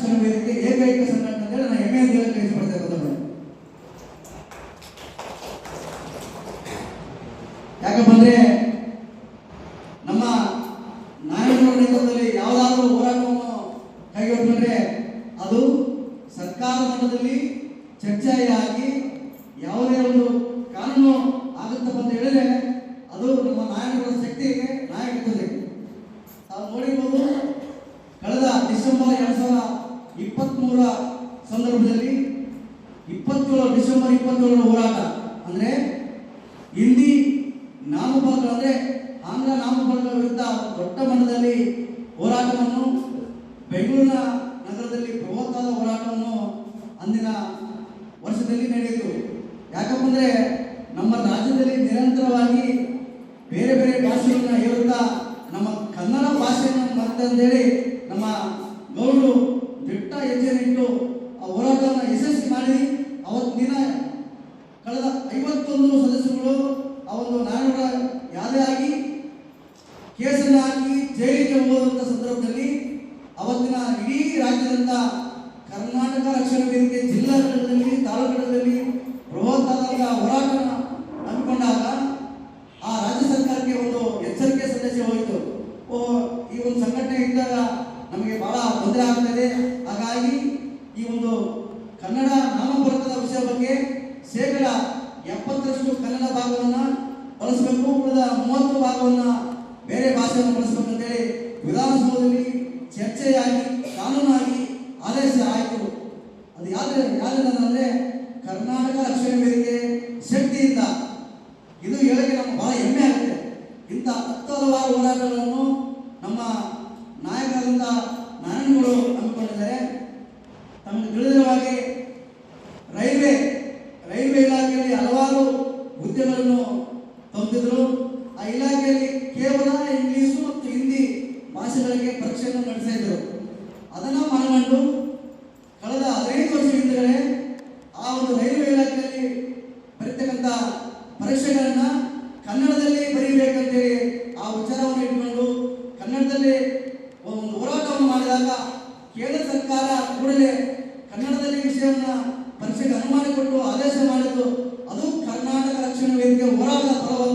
ಶಿಕ್ಷಣ ವೇದಿಕೆ ಏಕೈಕ ಸಂಘಟನೆ ಅಂತೇಳಿ ನಾನು ಹೆಮ್ಮೆ ಅಂತ ಹೇಳಕ್ಕೆ ಇಷ್ಟಪಡ್ತಾ ಇರೋದು ಯಾಕಪ್ಪ ಅಂದ್ರೆ ಅಂದ್ರೆ ನಮ್ಮ ರಾಜ್ಯದಲ್ಲಿ ನಿರಂತರವಾಗಿ ಬೇರೆ ಬೇರೆ ಭಾಷೆಗಳನ್ನ ಹೇಳುತ್ತಾ ನಮ್ಮ ಕನ್ನಡ ಭಾಷೆಯನ್ನು ಮರೆತಂದೇಳಿ ನಮ್ಮ ಗೌಡರು ದಿಟ್ಟ ಹೆಜ್ಜೆನಿಟ್ಟು ಆ ಹೋರಾಟವನ್ನು ಯಶಸ್ವಿ ಮಾಡಿ ಅವತ್ತಿನ ಕಳೆದ ಐವತ್ತೊಂದು ಸದಸ್ಯರುಗಳು ಆ ಒಂದು ನಾಯಕರ ಯಾವುದೇ ಆಗಿ ಕೇಸನ್ನು ಹಾಕಿ ಜೈಲಿಗೆ ಹೋದಂಥ ಸಂದರ್ಭದಲ್ಲಿ ಅವತ್ತಿನ ಇಡೀ ರಾಜ್ಯದಂತ ಕರ್ನಾಟಕ ರಕ್ಷಣಾ ವೇದಿಕೆ ಜಿಲ್ಲಾ ಮಟ್ಟದಲ್ಲಿ ತಾಲೂಕಿನಲ್ಲಿ ಈಗ ಹೋರಾಟ ಹಮ್ಮಿಕೊಂಡಾಗ ಆ ರಾಜ್ಯ ಸರ್ಕಾರಕ್ಕೆ ಒಂದು ಎಚ್ಚರಿಕೆ ಸಂದೇಶ ಹೋಯಿತು. ಓ ಈ ಒಂದು ಸಂಘಟನೆ ಇದ್ದಾಗ ನಮಗೆ ಬಹಳ ತೊಂದರೆ ಆಗ್ತದೆ ಹಾಗಾಗಿ ಈ ಒಂದು ಕನ್ನಡ ನಾಮಪುರಕದ ವಿಷಯ ಬಗ್ಗೆ ಶೇಕಡ ಎಪ್ಪತ್ತರಷ್ಟು ಕನ್ನಡ ಭಾಗವನ್ನು ಬಳಸಬೇಕು, ಉಳಿದ ಮೂವತ್ತು ಭಾಗವನ್ನು ಬೇರೆ ಭಾಷೆಯನ್ನು ಬಳಸಬೇಕಂತೇಳಿ ವಿಧಾನಸೌಧದಲ್ಲಿ ಚರ್ಚೆಯಾಗಿ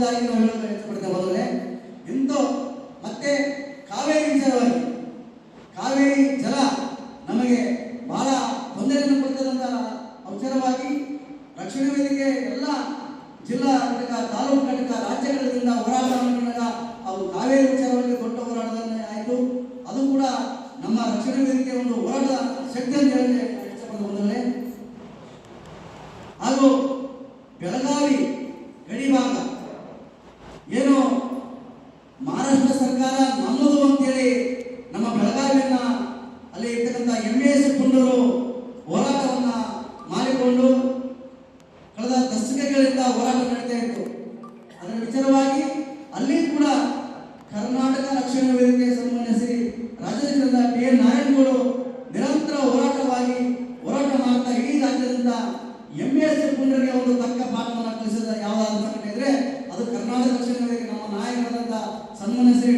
ഉണ്ടായി എന്നുള്ളത് ಕರ್ನಾಟಕ ರಕ್ಷಣಾ ವೇದಿಕೆ ಸಂಬಂಧಿಸಿ ರಾಜ್ಯದಿಂದ ಬಿ ಎನ್ ನಿರಂತರ ಹೋರಾಟವಾಗಿ ಹೋರಾಟ ಮಾಡ್ತಾ ಇಡೀ ರಾಜ್ಯದಿಂದ ಎಂ ಎಸ್ ಪುನರಿಗೆ ಒಂದು ತಕ್ಕ ಪಾಠವನ್ನು ಕಲಿಸಿದ ಯಾವುದಾದ್ರೂ ಸಂಘಟನೆ ಇದ್ರೆ ಅದು ಕರ್ನಾಟಕ ರಕ್ಷಣಾ ವೇದಿಕೆ ನಮ್ಮ ನಾಯಕರಾದಂಥ ಸನ್ಮಾನಿಸಿ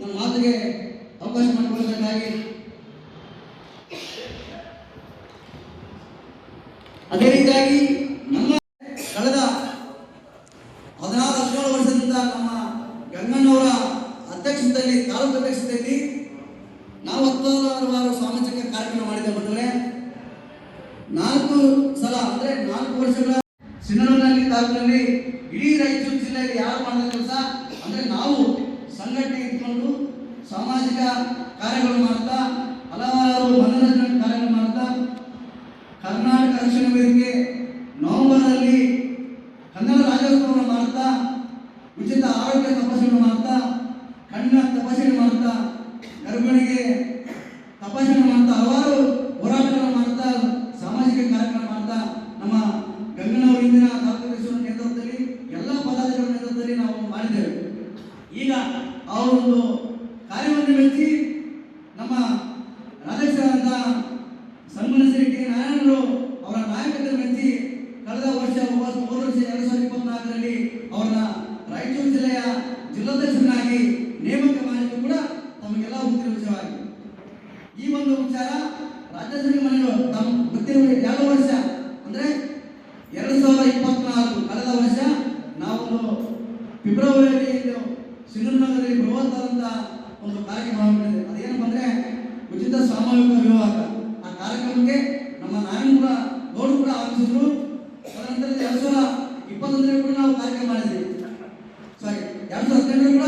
ನಮ್ಮ ಮಾತಿಗೆ ಅವಕಾಶ ಮಾಡಿಕೊಳ್ಬೇಕಾಗಿ. ಅದೇ ರೀತಿಯಾಗಿ ಎರಡು ಸಾವಿರದ ಹದಿನೆಂಟರು ಕೂಡ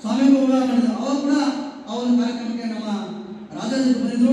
ಸ್ವಾಮಿ ನಡೆದ ಅವರು ಕೂಡ ಆ ಒಂದು ಕಾರ್ಯಕ್ರಮಕ್ಕೆ ನಮ್ಮ ರಾಜೇಂದ್ರ ಬಂದಿದ್ರು.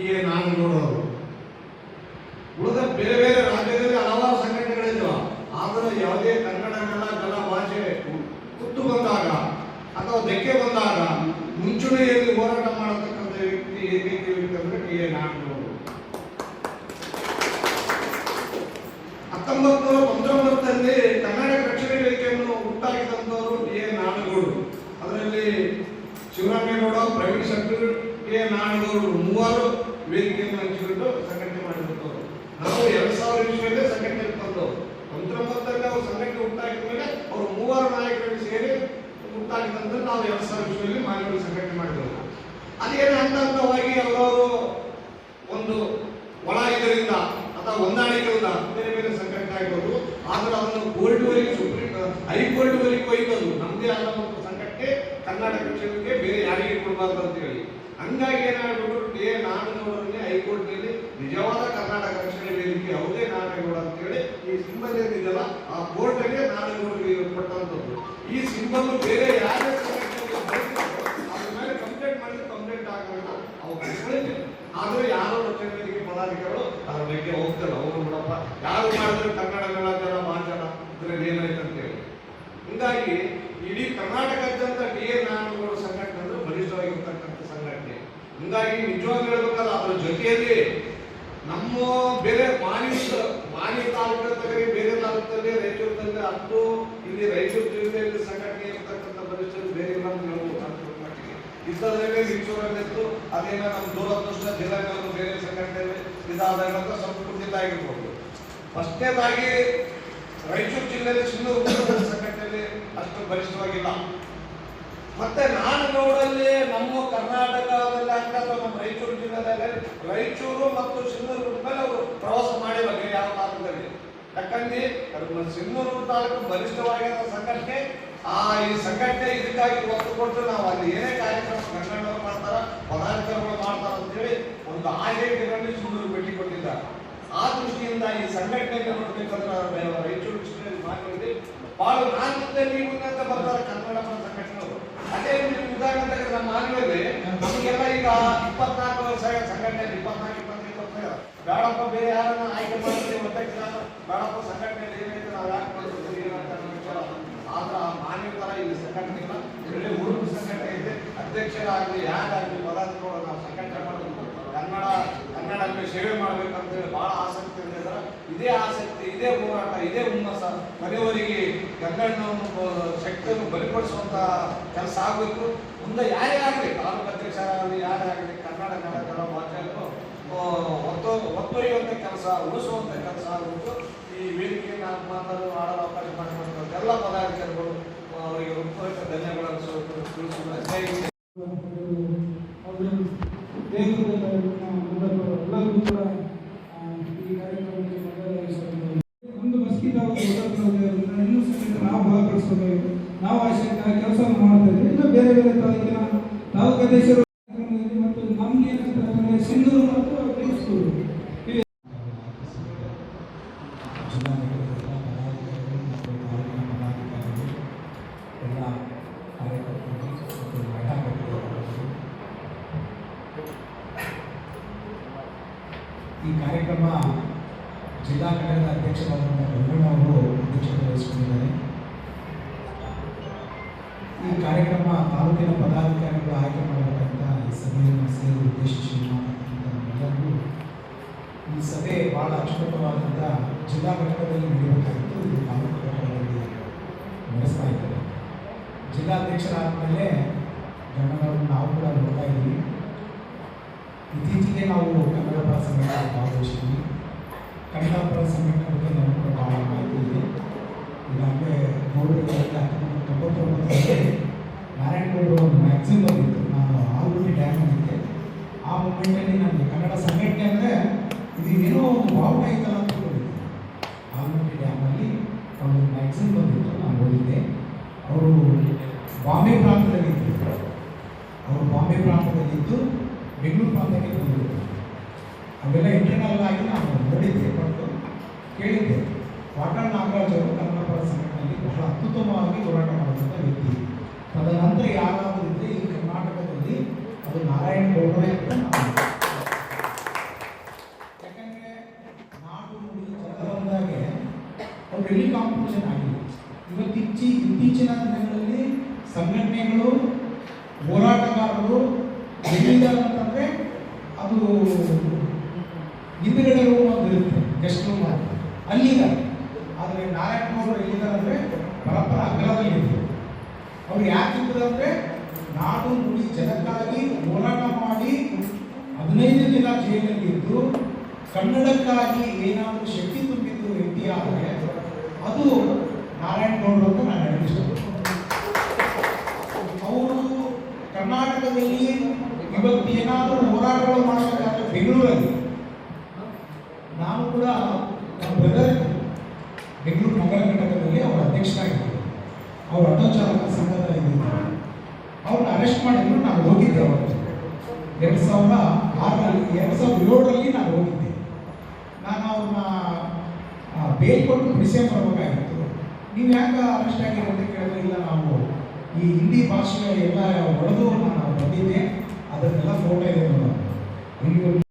ಕರ್ನಾ ಟಿ ಎ ನಾಗನಗೌಡ ಅವರು ಉಳಿದ ಬೇರೆ ಬೇರೆ ರಾಜ್ಯದಲ್ಲಿ ಹಲವಾರು ಸಂಘಟನೆಗಳಿದ್ದಾವ ಆದ್ರೆ ಯಾವುದೇ ಕನ್ನಡ ನೆಲ ಜಲ ಭಾಷೆ ಕುತ್ತು ಬಂದಾಗ ಅಥವಾ ಧಕ್ಕೆ ಬಂದಾಗ ಮುಂಚೂಣಿಯಲ್ಲಿ ಹೋರಾಟ ಮಾಡತಕ್ಕಂಥ ವ್ಯಕ್ತಿ ಏಕೈಕ ವ್ಯಕ್ತಿ ಅಂದ್ರೆ ಟಿ ಎ ನಾಗನಗೌಡ ಹತ್ತೊಂಬತ್ತು ನೂರ ಹತ್ತೊಂಬತ್ತರಲ್ಲಿ ಕರ್ನಾಟಕ ರಕ್ಷಣೆ ವೇದಿಕೆಯನ್ನು ಹುಟ್ಟಾಕಿದಂಥವರು ಟಿ ಎ ನಾಡಗೌಡರು ಅದರಲ್ಲಿ ಶಿವರಾಮೇಗೌಡ ಪ್ರವೀಣ್ ಶೆಟ್ಟರ್ ಟಿ ಎ ನಾಡಗೌಡರು ಮೂವರು ವೇದಿಕೆಯನ್ನು ಹಂಚಿಕೊಂಡು ಸಂಘಟನೆ ಮಾಡಿದಂಥವ್ರು ನಾವು ಎರಡ್ ಸಾವಿರ ಇಸ್ವಿಯಲ್ಲೇ ಸಂಘಟನೆ ತಂದವರು ಹತ್ತೊಂಬತ್ತರಲ್ಲಿ ಅವರು ಸಂಘಟನೆ ಹುಟ್ಟಾಕಿದ ಮೇಲೆ ಅವರು ಮೂವರು ನಾಯಕರು ಸೇರಿ ಹುಟ್ಟಾಕಿದಂತ ನಾವು ಎರಡ್ ಸಾವಿರ ಇಸ್ವಿಯಲ್ಲಿ ಮಾನ್ಯಗಳು ಸಂಘಟನೆ ಮಾಡಿದವರು ಅದೇನು ಹಂತ ಹಂತವಾಗಿ ಎಲ್ಲರೂ ಒಂದು ಒಳ ಇದರಿಂದ ಅಥವಾ ಹೊಂದಾಣಿಕೆಯಿಂದ ಬೇರೆ ಬೇರೆ ಸಂಘಟನೆ ಆದ್ರೆ ಅದನ್ನು ಕೋರ್ಟ್ ವರೆಗೆ ಸುಪ್ರೀಂ ಹೈಕೋರ್ಟ್ ವರೆಗೆ ಒಯ್ದದು ನಮ್ದೇ ಆದ ಒಂದು ಸಂಘಕ್ಕೆ ಕರ್ನಾಟಕ ಕ್ಷೇತ್ರಕ್ಕೆ ಬೇರೆ ಯಾರಿಗೆ ಕೊಡಬಾರ್ದು ಅಂತ ಹೇಳಿ. ಹಂಗಾಗಿ ಏನಾಗ್ಬಿಟ್ಟು ಎ ನಾಡಗೌಡರನ್ನೇ ಹೈಕೋರ್ಟ್ನಲ್ಲಿ ನಿಜವಾದ ಕರ್ನಾಟಕ ರಕ್ಷಣೆ ವೇದಿಕೆ ಯಾವುದೇ ನಾಡಗೌಡ ಅಂತ ಹೇಳಿ ಈ ಸಿಂಬಲ್ ಏನಿದೆಯಲ್ಲ, ಆ ಅಲ್ಲೇ ನಾಡಗೌಡರಿಗೆ ಕೊಟ್ಟಂತದ್ದು ಈ ಸಿಂಬಲ್ ಬೇರೆ ಯಾರೇ ಮೇಲೆ ಕಂಪ್ಲೇಂಟ್ ಮಾಡಿದ್ರೆ ಕಂಪ್ಲೇಂಟ್ ಆಗಲ್ಲ ಅವ್ರು ಆದ್ರೆ ಯಾರು ಪ್ರತಿನಿಧಿಗೆ ಪದಾಧಿಕಾರಿಗಳು ಅದ್ರ ಬಗ್ಗೆ ಹೋಗ್ತಾರೆ, ಅವರು ನೋಡಪ್ಪ, ಯಾರು ಮಾಡಿದ್ರೆ ಕನ್ನಡ ಜನ ಮಾಂಚನ ಇದ್ರಲ್ಲಿ ಏನಾಯ್ತು ಹೇಳಿ. ಹಿಂಗಾಗಿ, ಇಡೀ ಕರ್ನಾಟಕದಂತ ಡಿ ಎ ನಾರಾಯಣಗೌಡ ಸಂಘಟನೆ ಅಂದ್ರೆ ಬಲಿಷ್ಠವಾಗಿರ್ತಕ್ಕಂಥ ಸಂಘಟನೆ. ಹಿಂಗಾಗಿ ನಿಜವಾಗಿ ಹೇಳ್ಬೇಕಲ್ಲ, ಅದ್ರ ಜೊತೆಯಲ್ಲಿ ನಮ್ಮ ಬೇರೆ ಮಾನಿ ಮಾನಿ ತಾಲೂಕಲ್ಲಿ ಬೇರೆ ತಾಲೂಕಲ್ಲಿ ರಾಯಚೂರಿನಲ್ಲಿ ಹತ್ತು ಇಲ್ಲಿ ರಾಯಚೂರು ಜಿಲ್ಲೆಯಲ್ಲಿ ಸಂಘಟನೆ ಇರ್ತಕ್ಕಂಥ ಬಲಿಷ್ಠರು ಬೇರೆ ಇಲ್ಲ ಮಟ್ಟಿಗೆ. ಇದ್ದದ್ರಲ್ಲಿ ಲಿಂಚೂರಲ್ಲಿತ್ತು ಅದೇನೋ ನಮ್ಮ ದೂರದೃಷ್ಟ ಜಿಲ್ಲೆಗಳು ಬೇರೆ ಸಂಘಟನೆ ಅಂತ ಸ್ವಲ್ಪ ಕುಂಠಿತ ಆಗಿರ್ಬೋದು ಫಸ್ಟ್ನೇದಾಗಿ ರಾಯಚೂರು ಜಿಲ್ಲೆಯಲ್ಲಿ ಸಿಂಧೂರು ಸಂಘಟನೆಯಲ್ಲಿ ಅಷ್ಟು ಬಲಿಷ್ಠವಾಗಿಲ್ಲ ಮತ್ತೆ ನಾನು ನೋಡಲ್ಲಿ ನಮ್ಮ ಕರ್ನಾಟಕದಲ್ಲಿ ಅಂತ ನಮ್ಮ ರಾಯಚೂರು ಜಿಲ್ಲೆಯಲ್ಲಿ ರಾಯಚೂರು ಮತ್ತು ಸಿಂಧೂರು ಮೇಲೆ ಅವರು ಪ್ರವಾಸ ಮಾಡಿಲ್ಲ ಯಾವ ತಾಲೂಕಲ್ಲಿ ಯಾಕಂದ್ರೆ ಸಿಂಧೂರು ತಾಲೂಕು ಬಲಿಷ್ಠವಾಗಿರೋ ಸಂಘಟನೆ ಆ, ಈ ಸಂಘಟನೆ ಇದಕ್ಕಾಗಿ ಒತ್ತು ಕೊಟ್ಟು ನಾವು ಅಲ್ಲಿ ಏನೇ ಕಾರ್ಯಕ್ರಮ ಸಂಘಟನೆಗಳು ಮಾಡ್ತಾರ ಪದಾಧಿಕಾರಿಗಳು ಮಾಡ್ತಾರ ಅಂತೇಳಿ ಒಂದು ಆಶಯ ಸುಂದರ ಭೇಟಿ ಕೊಟ್ಟಿದ್ದಾರೆ. ಆ ದೃಷ್ಟಿಯಿಂದ ಈ ಸಂಘಟನೆಗೆ ನೋಡ್ಬೇಕಂದ್ರೆ ರಾಯಚೂರು ಡಿಸ್ಟ್ರಿಕ್ಟ್ ಮಾಡಿದ್ರೆ ನೀವು ಮುಂದೆ ಅಂತ ಬರ್ತಾರೆ ಕನ್ನಡ ಪರ ಸಂಘಟನೆಗಳು. ಅದೇ ಉದಾಹರಣೆ ತೆಗೆದ್ರೆ ನಮ್ಮ ಮಾನವಲ್ಲಿ ನಮಗೆಲ್ಲ ಈಗ ಇಪ್ಪತ್ನಾಲ್ಕು ವರ್ಷ ಸಂಘಟನೆ ಇಪ್ಪತ್ನಾಲ್ಕು ಇಪ್ಪತ್ತೈದು ವರ್ಷ. ಬೇಡಪ್ಪ, ಬೇರೆ ಯಾರನ್ನ ಆಯ್ಕೆ ನಾನು. ಬೇಡಪ್ಪ ಸಂಘಟನೆಯಲ್ಲಿ ಏನೈತೆ ನಾವು ಯಾಕೆ ಮಾಡ್ತೀವಿ ಏನಂತ ಅನ್ನೋ ವಿಚಾರ ಆದ್ರೆ ಆ ಮಾನ್ಯ ತರ ಇಲ್ಲಿ ಸಂಘಟನೆ ಇಲ್ಲ ಒಳ್ಳೆ ಹುಡುಗ ಸಂಘಟನೆ ಇದೆ ಅಧ್ಯಕ್ಷರಾಗಲಿ, ಯಾರಾಗಲಿ ಪದಾಧಿಕಾರಿಗಳು ನಾವು ಸಂಘಟನೆ ಮಾಡಬೇಕು ಕನ್ನಡ, ಕನ್ನಡಕ್ಕೆ ಸೇವೆ ಮಾಡಬೇಕಂತೇಳಿ ಭಾಳ ಆಸಕ್ತಿ ಇದ್ದಾರೆ ಇದೇ ಆಸಕ್ತಿ, ಇದೇ ಹೋರಾಟ, ಇದೇ ಹುಮ್ಮಸ ಮನೆಯವರಿಗೆ ಕನ್ನಡವನ್ನು ಶಕ್ತಿಯನ್ನು ಬಲಿಪಡಿಸುವಂಥ ಕೆಲಸ ಆಗಬೇಕು. ಮುಂದೆ ಯಾರೇ ಆಗಲಿ, ತಾಲೂಕು ಅಧ್ಯಕ್ಷರಾಗಲಿ, ಯಾರೇ ಆಗಲಿ, ಕನ್ನಡ ಕನ್ನಡ ಭಾಷೆಯನ್ನು ಒತ್ತು ಒತ್ತೊಯ್ಯುವಂಥ ಕೆಲಸ ಉಳಿಸುವಂಥ ಕೆಲಸ ಆಗಬೇಕು. ಈ ವೇದಿಕೆ ನಾವು ಮಾತಾಡಲು ಆಡಲು ಅವಕಾಶ ಮಾಡಿಕೊಡುವಂಥ ಎಲ್ಲ ಪದಾಧಿಕಾರಿಗಳು ಅವರಿಗೆ ಹೃತ್ಪೂರ್ವಕ ಧನ್ಯವಾದಗಳನ್ನು ಸ್ವಲ್ಪ ಒಂದು ಒಡನಾಟ ಇನ್ನೂ ಸಮೇತ ನಾವು ಭಾಗವಹಿಸಬೇಕಾಗಿದೆ. ನಾವು ಆ ಕೆಲಸವನ್ನು ಮಾಡ್ತಾ ಇದ್ದೀವಿ. ಇನ್ನು ಬೇರೆ ಬೇರೆ ತಾಲೂಕಿನ ತಾಲೂಕು ಅಧ್ಯಕ್ಷರು ಕಾರ್ಯಕ್ರಮದಲ್ಲಿ ಮತ್ತು ನಮ್ಗೆ ಏನಂತ ಅಂದ್ರೆ ಸಿಂಧೂರು ಮತ್ತು ಬೆಂಗಳೂರು ಇವೆ ಎಲ್ಲ ಕಾರ್ಯಕರ್ತರು ಮತ್ತು ಮಹಿಳಾ ಘಟಕದವರು ಈ ಕಾರ್ಯಕ್ರಮ ಜಿಲ್ಲಾ ಘಟಕದ ಅಧ್ಯಕ್ಷರಾದಂಥ ಗಂಗಣ್ಣ ಅವರು ಅಧ್ಯಕ್ಷತೆ ವಹಿಸಿಕೊಂಡಿದ್ದಾರೆ ಈ ಕಾರ್ಯಕ್ರಮ ತಾಲೂಕಿನ ಪದಾಧಿಕಾರಿಗಳು ಆಯ್ಕೆ ಮಾಡಬೇಕಂತ ಈ ಸಭೆಯನ್ನು ಸೇರಿ ಉದ್ದೇಶಿಸಿ ಮಾಡತಕ್ಕಂಥ ನಮ್ಮೆಲ್ಲರಿಗೂ ಈ ಸಭೆ ಬಹಳ ಅಚ್ಚುಕಟ್ಟವಾದಂಥ ಜಿಲ್ಲಾ ಘಟಕದಲ್ಲಿ ನಡೆಯಬೇಕಾಗಿತ್ತು ಇದು ತಾಲೂಕು ಘಟಕದಲ್ಲಿ ನಡೆಸ್ತಾ ಇದ್ದಾರೆ ಜಿಲ್ಲಾಧ್ಯಕ್ಷರಾದ ಮೇಲೆ ಗಂಗನವರು ನಾವು ಕೂಡ ನೋಡ್ತಾ ಇದ್ದೀವಿ ಇತ್ತೀಚೆಗೆ ನಾವು ಕನ್ನಡ ಪರ ಸಂಘಟನೆ ಭಾಗವಹಿಸಿದ್ವಿ ಕನ್ನಡ ಪರ ಸಂಘಟನೆ ಬಗ್ಗೆ ಕೂಡ ಭಾಳ ಮಾಹಿತಿ ಇದೆ ಈಗಾಗಲೇ ನೋಡಬೇಕಾದ್ರೆ ಹತ್ತೊಂಬತ್ತು ತೊಂಬತ್ತೊಂಬತ್ತರಲ್ಲಿ ನಾರಾಯಣಗೌಡರು ಒಂದು ಮ್ಯಾಗ್ಝಿನ್ ಬಂದಿತ್ತು ನಾನು ಆಲ್ಗುಡಿ ಡ್ಯಾಮ್ ಆ ನನಗೆ ಕನ್ನಡ ಸಂಘಟನೆ ಅಂದರೆ ಇದು ಏನೋ ಒಂದು ಐತಲ್ಲ ಅಂತ ಡ್ಯಾಮಲ್ಲಿ ಒಂದು ಮ್ಯಾಗ್ಝಿನ್ ಬಂದಿತ್ತು ನಾನು ಅವರು ಬಾಂಬೆ ಪ್ರಾಂತದಲ್ಲಿ ಇದ್ದರು ಅವರು ಬಾಂಬೆ ಪ್ರಾಂತದಲ್ಲಿದ್ದು ಬೆಂಗಳೂರು ಪ್ರಾಂತಕ್ಕೆ ಬಂದಿದ್ದರು ಅವೆಲ್ಲ ಇಂಟರ್ನಲ್ ಆಗಿ ನಾನು ನೋಡಿದ್ದೆ ಬಟ್ ಕೇಳಿದ್ದೆ ವಾಟಾಳ್ ನಾಗರಾಜ್ ಅವರು ಕನ್ನಡ ಪರ ಮಾಡಿದಂಥ ವ್ಯಕ್ತಿ. ತದನಂತರ ಯಾರಾದರೂ ಇದ್ದರೆ ಈ ಕರ್ನಾಟಕದಲ್ಲಿ ಅದು ನಾರಾಯಣ ಗೌಡರೇ ಅಂತ ಯಾಕಂದರೆ ನಾಡು ನುಡಿ ಜನ ಬಂದಾಗೆ ಎಲ್ಲಿ ಕಾಂಪಿಟೇಷನ್ ಆಗಿದೆ? ಇವತ್ತು ಇತ್ತೀಚಿನ ದಿನಗಳಲ್ಲಿ ಸಂಘಟನೆಗಳು, ಹೋರಾಟಗಾರರು ಎಲ್ಲಿದ್ದಾರೆ ಅಂತಂದರೆ ಅದು ಹಿಂದುಗಡೆ ರೂಮ್ ಅಂತ ಇರುತ್ತೆ ಗೆಸ್ಟ್ ರೂಮ್ ಅಲ್ಲಿದ್ದಾರೆ ಆದರೆ ನಾರಾಯಣ ಗೌಡರು ಎಲ್ಲಿದ್ದಾರೆ ಅಂದರೆ ಪರಪ್ಪರ ಅಗ್ರದಲ್ಲಿ ಇದ್ದರು. ಅವ್ರು ಯಾಕೆ ಇದ್ರು ಅಂದರೆ ನಾಡು ನುಡಿ ಜನಕ್ಕಾಗಿ ಹೋರಾಟ ಮಾಡಿ ಹದಿನೈದು ದಿನ ಜೈಲಲ್ಲಿ ಇದ್ದು ಕನ್ನಡಕ್ಕಾಗಿ ಏನಾದರೂ ಶಕ್ತಿ ತುಂಬಿದ್ದು ವ್ಯಕ್ತಿ ಆದರೆ ಅದು ನಾರಾಯಣ ಗೌಡರು ಅಂತ ನಾನು ಹೇಳಕ್ಕೆ ಇಷ್ಟಪಡ್ತೀನಿ. ಅವರು ಕರ್ನಾಟಕದಲ್ಲಿ ಇವತ್ತು ಏನಾದರೂ ಹೋರಾಟಗಳು ಮಾಡಬೇಕಾದ್ರೆ ಬೆಂಗಳೂರಲ್ಲಿ ನಾನು ಕೂಡ ಬ್ರದರ್ ಬೆಂಗಳೂರು ನಗರ ಘಟಕದಲ್ಲಿ ಅವರ ಅಧ್ಯಕ್ಷರಾಗಿದ್ದರು. ಅವರು ಆಟೋ ಚಾಲಕ ಸಂಘದ ಅವ್ರನ್ನ ಅರೆಸ್ಟ್ ಮಾಡಿದ್ರು ನಾನು ಹೋಗಿದ್ದೆ ಅವರು ಎರಡು ಸಾವಿರದ ಆರರಲ್ಲಿ, ಎರಡು ಸಾವಿರದ ಏಳರಲ್ಲಿ ನಾನು ಹೋಗಿದ್ದೆ. ನಾನು ಅವ್ರನ್ನ ಬೇಲ್ ಕೊಟ್ಟು ಬಿಡಿಸೇ ಬರಬೇಕಾಗಿತ್ತು. ನೀವು ಯಾಕೆ ಅರೆಸ್ಟ್ ಆಗಿರೋದು ಕೇಳಿದ್ರೆ, ಇಲ್ಲ, ನಾವು ಈ ಹಿಂದಿ ಭಾಷೆ ಎಲ್ಲ ಹೊಡೆದು ನಾನು ಬಂದಿದ್ದೆ. ಅದನ್ನೆಲ್ಲ ಫೋಟೋ ಇದೆ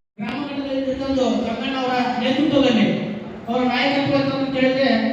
ಕೇಳಿದೆ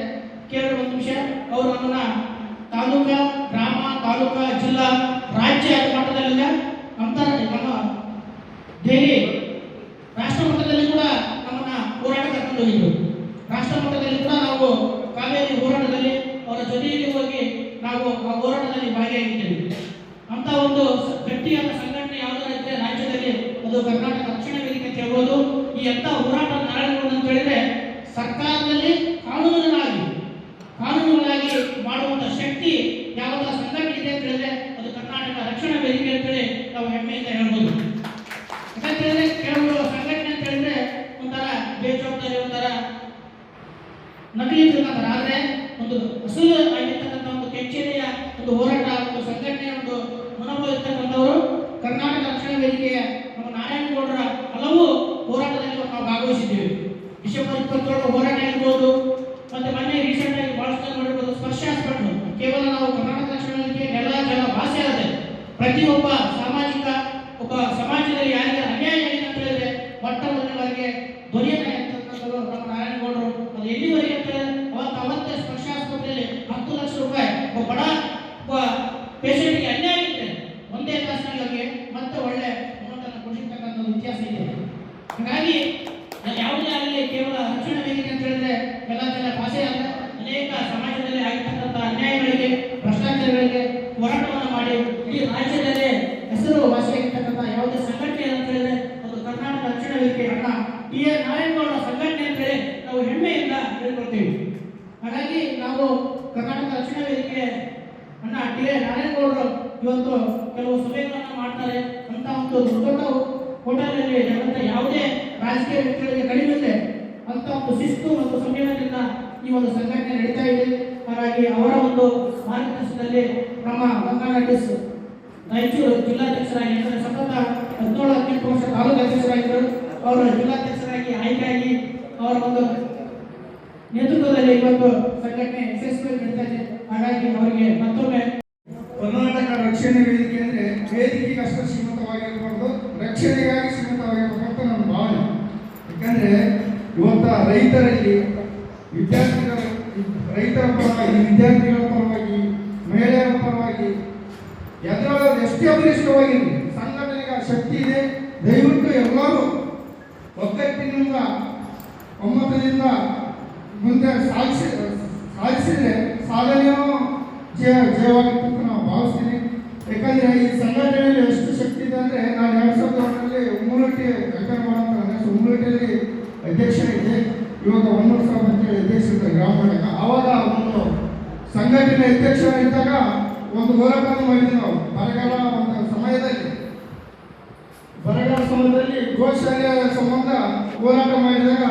ಒಂದೇ ಮತ್ತೆ ಒಳ್ಳೆ ಅಮೌಂಟನ್ನು ಕೊಡಿರ್ತಕ್ಕಂಥ ವ್ಯತ್ಯಾಸ ಇದೆ. ಹಾಗಾಗಿ ಯಾವುದೇ ಆಗಲಿ ಕೇವಲ ರಕ್ಷಣಾ ವೇದಿಕೆ ಅಂತ ಹೇಳಿದ್ರೆ ಎಲ್ಲ ಜನ ಭಾಷೆ ಅಲ್ಲ, ಅನೇಕ ಸಮಾಜದಲ್ಲಿ ಆಗಿರ್ತಕ್ಕಂಥ ಅನ್ಯಾಯಗಳಿಗೆ, ಭ್ರಷ್ಟಾಚಾರಗಳಿಗೆ ಹೋರಾಟವನ್ನು ಮಾಡಿ ಇಡೀ ರಾಜ್ಯದಲ್ಲೇ ಹೆಸರು ಭಾಷೆಯಾಗಿರ್ತಕ್ಕಂಥ ಯಾವುದೇ ಸಂಘಟನೆ ಅಂತ ಹೇಳಿದ್ರೆ ಅದು ಕರ್ನಾಟಕ ರಕ್ಷಣಾ ವೇದಿಕೆ ಅಣ್ಣ ಟಿ ಎ ನಾರಾಯಣಗೌಡ ಸಂಘಟನೆ ಅಂತ ಹೇಳಿ ನಾವು ಹೆಮ್ಮೆಯಿಂದ ಹೇಳ್ಕೊಳ್ತೀವಿ ಹಾಗಾಗಿ ನಾವು ಕರ್ನಾಟಕ ರಕ್ಷಣಾ ವೇದಿಕೆ ಅಣ್ಣ ಟಿ ಎ ನಾರಾಯಣಗೌಡರು ಇವತ್ತು ಕೆಲವು ಸಭೆಗಳನ್ನು ಮಾಡ್ತಾರೆ ಅಂತ ಕೋಟಾದಲ್ಲಿ ದೊಡ್ಡ ದೊಡ್ಡ ಜಗತ್ತ ಯಾವುದೇ ರಾಜಕೀಯ ವ್ಯಕ್ತಿಗಳಿಗೆ ಕಡಿಮೆ ಅಂತ ಒಂದು ಶಿಸ್ತು ಮತ್ತು ಸಂಯಮದಿಂದ ಈ ಒಂದು ಸಂಘಟನೆ ನಡೀತಾ ಇದೆ. ಹಾಗಾಗಿ ಅವರ ಒಂದು ಮಾರ್ಗದರ್ಶನದಲ್ಲಿ ನಮ್ಮ ಗಂಗಾನಟಿಸ್ ರಾಯಚೂರು ಜಿಲ್ಲಾಧ್ಯಕ್ಷರಾಗಿ ಸತತ ಹದಿನೇಳು, ಹದಿನೆಂಟು ವರ್ಷ ತಾಲೂಕು ಅಧ್ಯಕ್ಷರಾಗಿದ್ದರು. ಅವರ ಜಿಲ್ಲಾಧ್ಯಕ್ಷರಾಗಿ ಆಯ್ಕೆಯಾಗಿ ಅವರ ಒಂದು ನೇತೃತ್ವದಲ್ಲಿ ಇವತ್ತು ಸಂಘಟನೆ ಯಶಸ್ವಿಯಾಗಿ ನಡೀತಾ ಇದೆ. ಹಾಗಾಗಿ ಅವರಿಗೆ ಮತ್ತೊಮ್ಮೆ ಅಷ್ಟು ಸೀಮಿತವಾಗಿರಬಾರ್ದು, ರಕ್ಷಣೆಗಾಗಿ ಸೀಮಿತವಾಗಿರಬೇಕು ಅಂತ ನನ್ನ ಭಾವನೆ. ಯಾಕಂದರೆ ಇವತ್ತ ರೈತರಲ್ಲಿ ವಿದ್ಯಾರ್ಥಿಗಳ ರೈತರ ಪರವಾಗಿ, ವಿದ್ಯಾರ್ಥಿಗಳ ಪರವಾಗಿ, ಮಹಿಳೆಯರ ಪರವಾಗಿ ಎಲ್ಲರೂ ಎಷ್ಟೇ ಅದೃಷ್ಟವಾಗಿರಲಿ ಸಂಘಟನೆಗೆ ಶಕ್ತಿ ಇದೆ, ದಯವಿಟ್ಟು ಎಲ್ಲರೂ ಒಗ್ಗಟ್ಟಿನಿಂದ, ಒಮ್ಮತದಿಂದ ಮುಂದೆ ಸಾಧಿಸಿ, ಸಾಧಿಸಿದರೆ ಸಾಧನೆಯೂ ಜಯ ಜಯವಾಗುತ್ತೆ ನಾವು ಭಾವಿಸ್ತೀನಿ. ಯಾಕಂದರೆ ಈ ಇದೆ ಅಂದ್ರೆ ನಾನು ಎರಡ್ ಸಾವಿರದ ಒಂದರಲ್ಲಿ ಉಮ್ಮಲಟ್ಟಿ ಕೈಗಾರ ಅಂತ ಉಮ್ಮಲಟ್ಟಿಯಲ್ಲಿ ಅಧ್ಯಕ್ಷರಿದ್ದೆ. ಇವಾಗ ಒಂದೂರು ಸಾವಿರ ಅಂತೇಳಿ ಅಧ್ಯಕ್ಷರಿದ್ದೆ ಗ್ರಾಮ ಘಟಕ ಅವಾಗ ಒಂದು ಸಂಘಟನೆ ಅಧ್ಯಕ್ಷರಾಗಿದ್ದಾಗ ಒಂದು ಹೋರಾಟವನ್ನು ಮಾಡಿದ್ವಿ ನಾವು. ಬರಗಾಲ ಒಂದು ಸಮಯದಲ್ಲಿ. ಬರಗಾಲ ಸಮಯದಲ್ಲಿ ಗೋಶಾಲೆಯ ಸಂಬಂಧ ಹೋರಾಟ ಮಾಡಿದಾಗ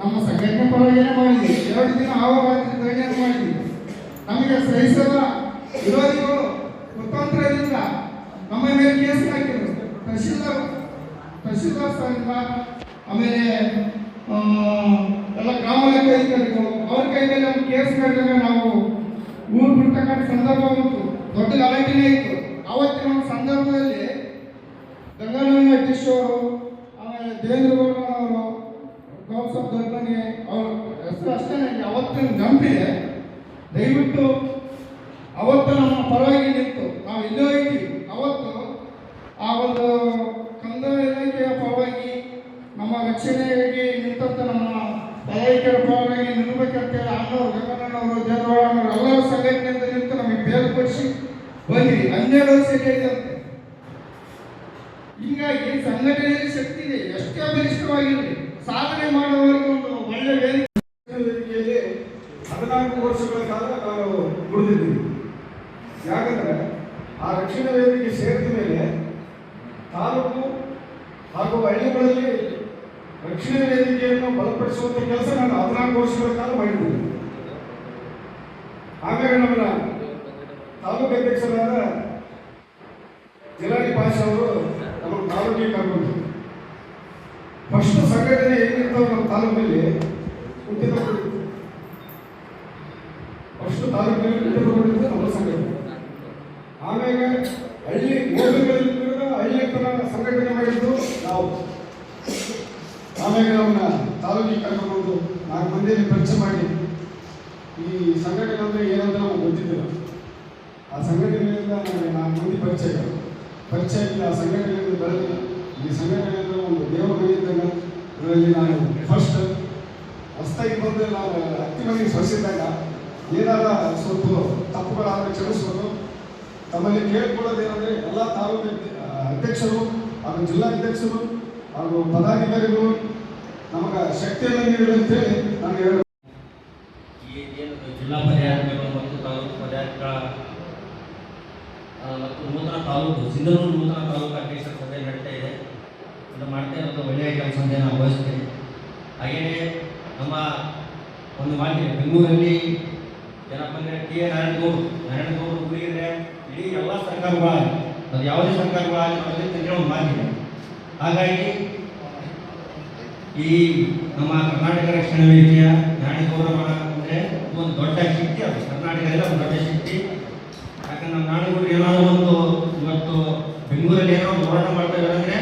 ನಮ್ಮ ಸಂಘಟನೆ ಪರವಾಗಿನೇ ಮಾಡಿದ್ವಿ. ಎರಡು ದಿನ ಆವಾಗ ಮಾಡಿದ್ವಿ. ನಮಗೆ ಸಹಿಸದ ವಿರೋಧಿಗಳು ಕುತಂತ್ರದಿಂದ ನಮ್ಮ ಮೇಲೆ ಕೇಸ್ ಹಾಕಿದ್ರು. ತಹಶೀಲ್ದಾರ್ ತಹಶೀಲ್ದಾರ್ ಸ್ಥಾನದಿಂದ ಆಮೇಲೆ ಎಲ್ಲ ಗ್ರಾಮ ಲೆಕ್ಕಾಧಿಕಾರಿಗಳು ಅವ್ರ ಕೈ ಮೇಲೆ ಒಂದು ಕೇಸ್ ಮಾಡಿದಾಗ ನಾವು ಊರು ಬಿಡ್ತಕ್ಕಂಥ ಸಂದರ್ಭ ಬಂತು ದೊಡ್ಡ ಗಲಾಟೆನೇ ಇತ್ತು. ಆವತ್ತಿನ ಒಂದು ಸಂದರ್ಭದಲ್ಲಿ ಗಂಗಾನಂದ ಟಿಶ್ ಅವರು, ಆಮೇಲೆ ದೇವೇಂದ್ರ ಅವರು ಗೌಸಫ್ ದೊಡ್ಡಮನೆ ಅವ್ರ ಹೆಸರು ಅಷ್ಟೇ ನನಗೆ ಅವತ್ತಿನ ನೆನಪಿದೆ. ದಯವಿಟ್ಟು ಅವತ್ತು ನಮ್ಮ ಪರವಾಗಿ ನಿಂತು. ನಾವು ಇಲ್ಲೋ ಇದ್ದೀವಿ ಅವತ್ತು ಆ ಒಂದು ಕಂದಾಯ ಇಲಾಖೆಯ ಪರವಾಗಿ ನಮ್ಮ ರಕ್ಷಣೆಗಾಗಿ ನಿಂತಂತ ನಮ್ಮ ಪದಾಧಿಕಾರಿ ಪರವಾಗಿ ನಿಲ್ಲಬೇಕಂತೇಳಿ ಅಣ್ಣವರು ಗಂಗಣ್ಣನವರು ಎಲ್ಲ ಎಲ್ಲರ ಸಂಘಟನೆಯಿಂದ ನಿಂತು ನಮಗೆ ಬೇರ್ಪಡಿಸಿ ಬಂದ್ವಿ. ಹನ್ನೆರಡು ವರ್ಷ ಹೇಳಿದಂತೆ ಹೀಗಾಗಿ ಸಂಘಟನೆಯಲ್ಲಿ ಶಕ್ತಿ ಇದೆ. ಎಷ್ಟೇ ಬಲಿಷ್ಠವಾಗಿರಲಿ, ಸಾಧನೆ ಮಾಡುವವರಿಗೆ ಒಂದು ಒಳ್ಳೆ ವೇದಿಕೆ ವೇದಿಕೆಯಲ್ಲಿ ಹದಿನಾಲ್ಕು ವರ್ಷಗಳ ಕಾಲ ನಾವು ದುಡಿದಿದ್ದೀವಿ ಯಾಕಂದ್ರೆ ಆ ರಕ್ಷಣಾ ವೇದಿಕೆ ಸೇರಿದ ಮೇಲೆ ತಾಲೂಕು ಹಾಗೂ ಹಳ್ಳಿಗಳಲ್ಲಿ ರಕ್ಷಣಾ ಬಲಪಡಿಸುವಂತ ಕೆಲಸ ನಾನು ಹದಿನಾಲ್ಕು ವರ್ಷಗಳ ಕಾಲ ಮಾಡಿದ್ದೀನಿ ಆಮೇಲೆ ನಮ್ಮ ತಾಲೂಕು ಅಧ್ಯಕ್ಷರಾದ ಜಿಲ್ಲಾಡಿ ಪಾಷ ಅವರು ನಮ್ಮ ತಾಲೂಕಿಗೆ ಕರ್ಕೊಂಡು ಫಸ್ಟ್ ಸಂಘಟನೆ ಏನಿರ್ತಾವ ನಮ್ಮ ತಾಲೂಕಲ್ಲಿ ಹುಟ್ಟಿದ ಫಸ್ಟ್ ತಾಲೂಕಿನಲ್ಲಿ ಹುಟ್ಟಿದ ನಮ್ಮ ಸಂಘಟನೆ. ಆಮೇಲೆ ಹಳ್ಳಿ ಊರುಗಳಲ್ಲಿ ಹಳ್ಳಿ ಸಂಘಟನೆ ಮಾಡಿದ್ದು ನಾವು. ಆಮೇಲೆ ನಮ್ಮನ್ನ ತಾಲೂಕಿಗೆ ಕರ್ಕೊಂಡು ನಾಲ್ಕು ಮಂದಿಯಲ್ಲಿ ಪರಿಚಯ ಮಾಡಿ. ಈ ಸಂಘಟನೆ ಅಂದರೆ ಏನಂತ ನಮ್ಗೆ ಗೊತ್ತಿದ್ದಿಲ್ಲ. ಆ ಸಂಘಟನೆಯಿಂದ ನನಗೆ ನಾಲ್ಕು ಮಂದಿ ಪರಿಚಯ ಇದ್ದರು. ಪರಿಚಯ ಆಗಿ ಆ ಸಂಘಟನೆಯಿಂದ ಬೆಳೆದು ಈ ಸಂಘಟನೆ ಒಂದು ದೇವರ ಇದ್ದಾಗ ಇದರಲ್ಲಿ ನಾನು ಫಸ್ಟ್ ಹೊಸದಾಗಿ ಬಂದು ನಾವು ಹತ್ತಿ ಮನೆಗೆ ಸ್ಪರ್ಶಿದ್ದಾಗ ಏನಾರ ಸ್ವಲ್ಪ ತಪ್ಪುಗಳಾದರೆ ಕ್ಷಮಿಸ್ಬೋದು. ತಮ್ಮಲ್ಲಿ ಕೇಳ್ಕೊಳ್ಳೋದೇನೆಂದ್ರೆ ಎಲ್ಲ ತಾಲೂಕು ಅಧ್ಯ- ಅಧ್ಯಕ್ಷರು ಹಾಗೂ ಜಿಲ್ಲಾಧ್ಯಕ್ಷರು ಹಾಗೂ ಪದಾಧಿಕಾರಿಗಳು ನಮಗೆ ಶಕ್ತಿಯನ್ನು ನೀಡಿ ಅಂತೇಳಿ ನಾನು ಹೇಳ ಜಿಲ್ಲಾ ಪರ್ಯಾಟಕಗಳು ಮತ್ತು ತಾಲೂಕು ಪರ್ಯಾಟಕ ಆ, ಮತ್ತು ನೂತನ ತಾಲೂಕು ಸಿಂಧನೂರು ನೂತನ ತಾಲೂಕು ಅಧ್ಯಕ್ಷರ ಸಭೆ ನಡೀತಾ ಇದೆ. ಅದು ಮಾಡ್ತಾ ಇರೋದು ಒಳ್ಳೆಯ ಕೆಲಸ ಅಂತ ನಾವು ಭಾವಿಸ್ತೇನೆ. ಹಾಗೆಯೇ ನಮ್ಮ ಒಂದು ಮಾತಿದೆ ಬೆಂಗಳೂರಲ್ಲಿ ಏನಪ್ಪ ಅಂದರೆ ಟಿ ಎ ನಾರಾಯಣಗೌಡ ನಾರಾಯಣಗೌಡ ಹುಡುಗಿದ್ರೆ ಇಡೀ ಎಲ್ಲ ಸರ್ಕಾರಗಳಾಗಲಿ ಅದು ಯಾವುದೇ ಸರ್ಕಾರಗಳಾಗಲಿ ಅದರಲ್ಲಿ ಒಂದು ಮಾತಿದೆ. ಹಾಗಾಗಿ ಈ ನಮ್ಮ ಕರ್ನಾಟಕ ರಕ್ಷಣಾ ವೇದಿಕೆಯ ನಾಡಿಗೌರವ ಅಂದರೆ ಒಂದು ದೊಡ್ಡ ಶಕ್ತಿ ಅದು. ಕರ್ನಾಟಕದಲ್ಲಿ ಒಂದು ದೊಡ್ಡ ಶಕ್ತಿ. ಯಾಕಂದ್ರೆ ನಮ್ಮ ನಾಡುಗಳು ಏನಾದರೂ ಒಂದು ಇವತ್ತು ಬೆಂಗಳೂರಲ್ಲಿ ಏನೋ ಒಂದು ಹೋರಾಟ ಮಾಡ್ತಾ ಇದ್ದಾರೆ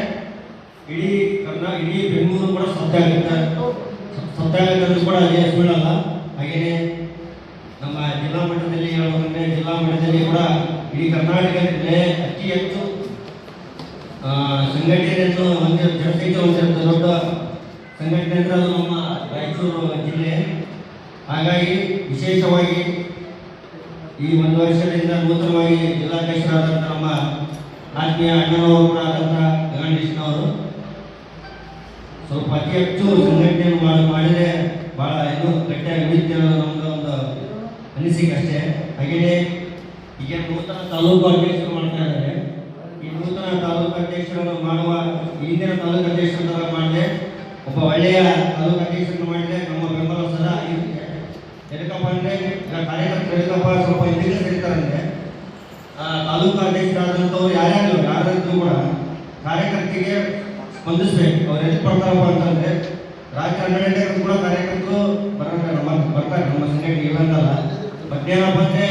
ಇಡೀ ಕರ್ನಾ, ಇಡೀ ಬೆಂಗಳೂರು ಕೂಡ ಸದ್ದಾಗುತ್ತೆ ಸದ್ದಾಗುತ್ತೆ ಕೂಡ ಅದೇ ಸುಳ್ಳಲ್ಲ ಹಾಗೆಯೇ ನಮ್ಮ ಜಿಲ್ಲಾ ಮಟ್ಟದಲ್ಲಿ ಹೇಳೋದಂದ್ರೆ ಜಿಲ್ಲಾ ಮಟ್ಟದಲ್ಲಿ ಕೂಡ ಇಡೀ ಕರ್ನಾಟಕದಲ್ಲೇ ಅತಿ ಹೆಚ್ಚು ಸಂಘಟನೆಯನ್ನು ಹೊಂದಿರ ಜನಸಂಖ್ಯೆ ಹೊಂದಿರುವಂಥ ದೊಡ್ಡ ಸಂಘಟನೆ ನಮ್ಮ ರಾಯಚೂರು ಜಿಲ್ಲೆ ಹಾಗಾಗಿ ವಿಶೇಷವಾಗಿ ಈ ಒಂದು ವರ್ಷದಿಂದ ನೂತನವಾಗಿ ಜಿಲ್ಲಾಧ್ಯಕ್ಷರಾದಂಥ ನಮ್ಮ ಆತ್ಮೀಯ ಅಣ್ಣನವರು ಕೂಡ ಆದಂಥ ಗಗನಕೃಷ್ಣವರು ಸ್ವಲ್ಪ ಅತಿ ಹೆಚ್ಚು ಸಂಘಟನೆಯನ್ನು ಮಾಡಿ ಮಾಡಿದರೆ ಭಾಳ ಇನ್ನೂ ಗಟ್ಟಿಯಾಗಿ ಉಳಿಯುತ್ತೆ ಅನ್ನೋದು ನಮ್ಮದು ಒಂದು ಅನಿಸಿಕೆ ಅಷ್ಟೇ ಹಾಗೆಯೇ ಈಗ ನೂತನ ತಾಲೂಕು ಅಧ್ಯಕ್ಷರು ಮಾಡ್ತಾ ಇದ್ದಾರೆ. ಈ ನೂತನ ತಾಲೂಕು ಅಧ್ಯಕ್ಷರನ್ನು ಮಾಡುವ ಹಿಂದಿನ ತಾಲೂಕು ಅಧ್ಯಕ್ಷರ ಮಾಡಿದೆ ಒಬ್ಬ ಒಳ್ಳೆಯ ತಾಲೂಕು ಅಧ್ಯಕ್ಷರನ್ನು ಮಾಡಿದೆ ನಮ್ಮ ಬೆಂಬಲ ಸಹ ಎದಕ್ಕಪ್ಪ ಅಂದರೆ ಕಾರ್ಯಕರ್ತರು ಎದಕ್ಕಪ್ಪ ಸ್ವಲ್ಪ ಹಿಂದಿನ ಸರಿತಾರಂತೆ. ಆ, ತಾಲೂಕು ಅಧ್ಯಕ್ಷರಾದಂಥವ್ರು ಯಾರ್ಯಾರು? ಯಾರಾದ್ರೂ ಕೂಡ ಕಾರ್ಯಕರ್ತರಿಗೆ ಸ್ಪಂದಿಸ್ಬೇಕು. ಅವ್ರು ಎದಕ್ಕೆ ಬರ್ತಾರಪ್ಪ ಅಂತಂದ್ರೆ ರಾಜ್ಯ ಹನ್ನೆರಡನೇ ಕೂಡ ಕಾರ್ಯಕರ್ತರು ಬರ್ತಾರೆ ನಮ್ಮ ಬರ್ತಾರೆ. ನಮ್ಮ ಸಂಘಟನೆಗೆ ಇಲ್ಲಂತಲ್ಲ. ಬಟ್ ಏನಪ್ಪ ಅಂದ್ರೆ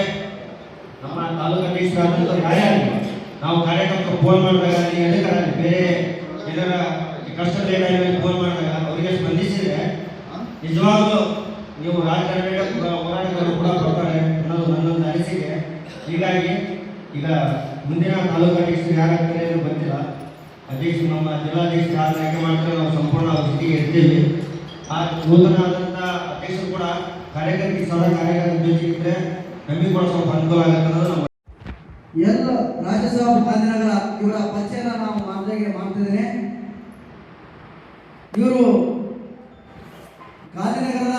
ನಮ್ಮ ತಾಲೂಕು ಅಧ್ಯಕ್ಷರಾದಂಥವ್ರು ಯಾರ್ಯಾರು? ನಾವು ಕಾರ್ಯಕರ್ತರು ಫೋನ್ ಮಾಡಿದಾಗ ನೀವು ಎದಕ್ಕಾಗಲಿ ಬೇರೆ ಏನಾರ ಕಷ್ಟದ ಟೈಮಲ್ಲಿ ಫೋನ್ ಮಾಡಿದಾಗ ಅವರಿಗೆ ಸ್ಪಂದಿಸಿದ್ರೆ ನಿಜವಾಗ್ಲೂ ನೀವು ರಾಜಕಾರಣ ಹೋರಾಟಗಾರರು ಕೂಡ ಬರ್ತಾರೆ ಅನ್ನೋದು ನನ್ನೊಂದು ಅನಿಸಿಕೆ. ಹೀಗಾಗಿ ಈಗ ಮುಂದಿನ ತಾಲೂಕು ಅಧ್ಯಕ್ಷರು ಯಾರಾಗ್ತಾರೆ ಅನ್ನೋದು ಗೊತ್ತಿಲ್ಲ. ಅಧ್ಯಕ್ಷರು ನಮ್ಮ ಜಿಲ್ಲಾಧ್ಯಕ್ಷರು ಯಾರು ಆಯ್ಕೆ ಮಾಡ್ತಾರೆ ನಾವು ಸಂಪೂರ್ಣ ಜೊತೆಗೆ ಇರ್ತೀವಿ ಆ ನೂತನ ಆದಂಥ ಅಧ್ಯಕ್ಷರು ಕೂಡ ಕಾರ್ಯಕರ್ತರಿಗೆ ಸದಾ ಕಾರ್ಯಕರ್ತರ ಜೊತೆಗಿದ್ರೆ ನಮಗೆ ಕೂಡ ಸ್ವಲ್ಪ ಅನುಕೂಲ ಆಗುತ್ತೆ ಅನ್ನೋದು ನಮ್ಮ ಎಲ್ಲ ರಾಜ್ಯಸಭಾ ಗಾಂಧಿನಗರ ಇವರ ಪರಿಚಯ ನಾವು ಮಾಡಿದಾಗೆ ಮಾಡ್ತಿದ್ದೇನೆ. ಇವರು ಗಾಂಧಿನಗರದ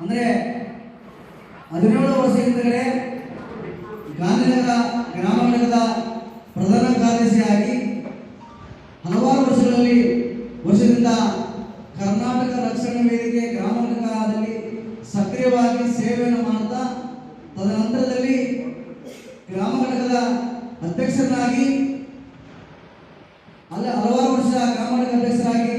ಅಂದರೆ ಹದಿನೇಳು ವರ್ಷ ಹಿಂದಗಡೆ ಗಾಂಧಿನಗರ ಗ್ರಾಮ ಪ್ರಧಾನ ಕಾರ್ಯದರ್ಶಿಯಾಗಿ ಹಲವಾರು ವರ್ಷಗಳಲ್ಲಿ ವರ್ಷದಿಂದ ಕರ್ನಾಟಕ ರಕ್ಷಣಾ ವೇದಿಕೆ ಗ್ರಾಮ ಸಕ್ರಿಯವಾಗಿ ಸೇವೆಯನ್ನು ಮಾಡ್ತಾ ತದನಂತರದಲ್ಲಿ ಗ್ರಾಮ ಘಟಕದ ಅಧ್ಯಕ್ಷರನ್ನಾಗಿ ಹಲವಾರು ವರ್ಷ ಗ್ರಾಮ ಘಟಕ ಅಧ್ಯಕ್ಷರಾಗಿ